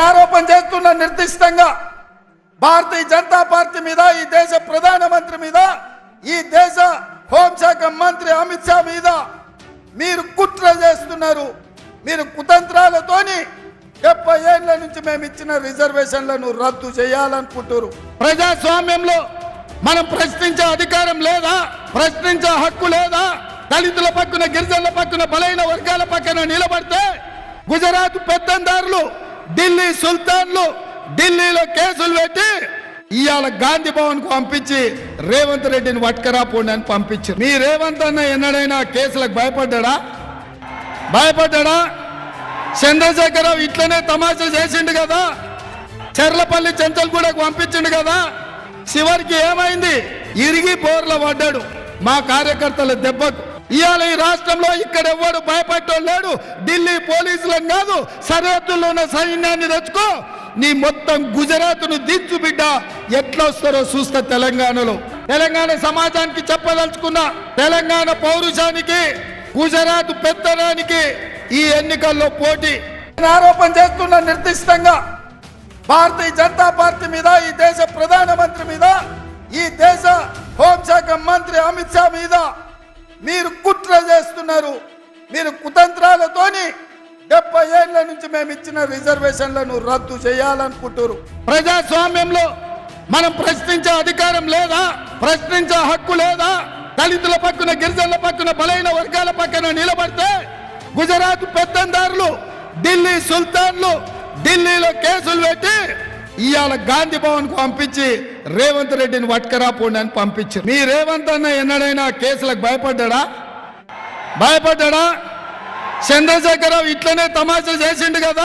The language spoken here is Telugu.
ఆరోపణ చేస్తున్న నిర్దిష్టంగా భారతీయ జనతా పార్టీ మీద ఈ దేశ ప్రధానమంత్రి మీద ఈ దేశ హోంశాఖ మంత్రి అమిత్ షా మీద మీరు కుట్ర చేస్తున్నారు. మీరు కుతంత్రాలతోని డెబ్బై ఏళ్ళ నుంచి మేము ఇచ్చిన రిజర్వేషన్లను రద్దు చేయాలనుకుంటారు ప్రజాస్వామ్యంలో మనం ప్రశ్నించే అధికారం లేదా? ప్రశ్నించే హక్కు లేదా? దళితుల పక్కన గిరిజనుల పక్కన బలైన వర్గాల పక్కన నిలబడితే గుజరాత్ పెత్తందారులు ఢిల్లీ సుల్తాన్లు ఢిల్లీలో కేసులు పెట్టి ఇవాళ గాంధీ భవన్కు పంపించి రేవంత్ రెడ్డిని పట్టుకరాపోండి అని పంపించారు. మీ రేవంత్ అన్న ఎన్నడైనా కేసులకు భయపడ్డా భయపడ్డా చంద్రశేఖరరావు ఇట్లనే తమాషా చేసిండు కదా? చెర్లపల్లి చెంచల్గూడకు పంపించిండు కదా? చివరికి ఏమైంది? ఇరిగి బోర్ల పడ్డాడు. మా కార్యకర్తల దెబ్బకు. ఇవాళ ఈ రాష్ట్రంలో ఇక్కడ ఎవడు భయపడటం లేడు ఢిల్లీ పోలీసులను కాదు సరిహద్దుల్లో ఉన్న సైన్యాన్ని తెచ్చుకో. నీ మొత్తం గుజరాత్ను దించు బిడ్డ. ఎట్లా వస్తారో చూస్తా తెలంగాణలో. తెలంగాణ సమాజానికి చెప్పదలుచుకున్నా తెలంగాణ పౌరుషానికి గుజరాత్ పెత్తనానికి ఈ ఎన్నికల్లో పోటీ. ఆరోపణ చేస్తున్న నిర్దిష్టంగా భారతీయ జనతా పార్టీ మీద ఈ దేశ ప్రధానమంత్రి మీద ఈ దేశ హోంశాఖ మంత్రి అమిత్ షా మీద మీరు కుట్ర చేస్తున్నారు. మీరు కుతంత్రాలతోని డెబ్బై ఏళ్ళ నుంచి మేము ఇచ్చిన రిజర్వేషన్లను రద్దు చేయాలనుకుంటున్నారు ప్రజాస్వామ్యంలో మనం ప్రశ్నించే అధికారం లేదా? ప్రశ్నించే హక్కు లేదా? దళితుల పక్కన గిరిజనుల పక్కన బలైన వర్గాల పక్కన నిలబడితే గుజరాత్ పెత్తందారులు ఢిల్లీ సుల్తాన్లు ఢిల్లీలో కేసులు పెట్టి ఇవాళ గాంధీ భవన్కు పంపించి రేవంత్ రెడ్డిని పట్టుకరాపోండి అని పంపించారు. మీ రేవంత్ అన్న ఎన్నడైనా కేసులకు భయపడ్డా భయపడ్డా చంద్రశేఖరరావు ఇట్లనే తమాషా చేసిండు కదా.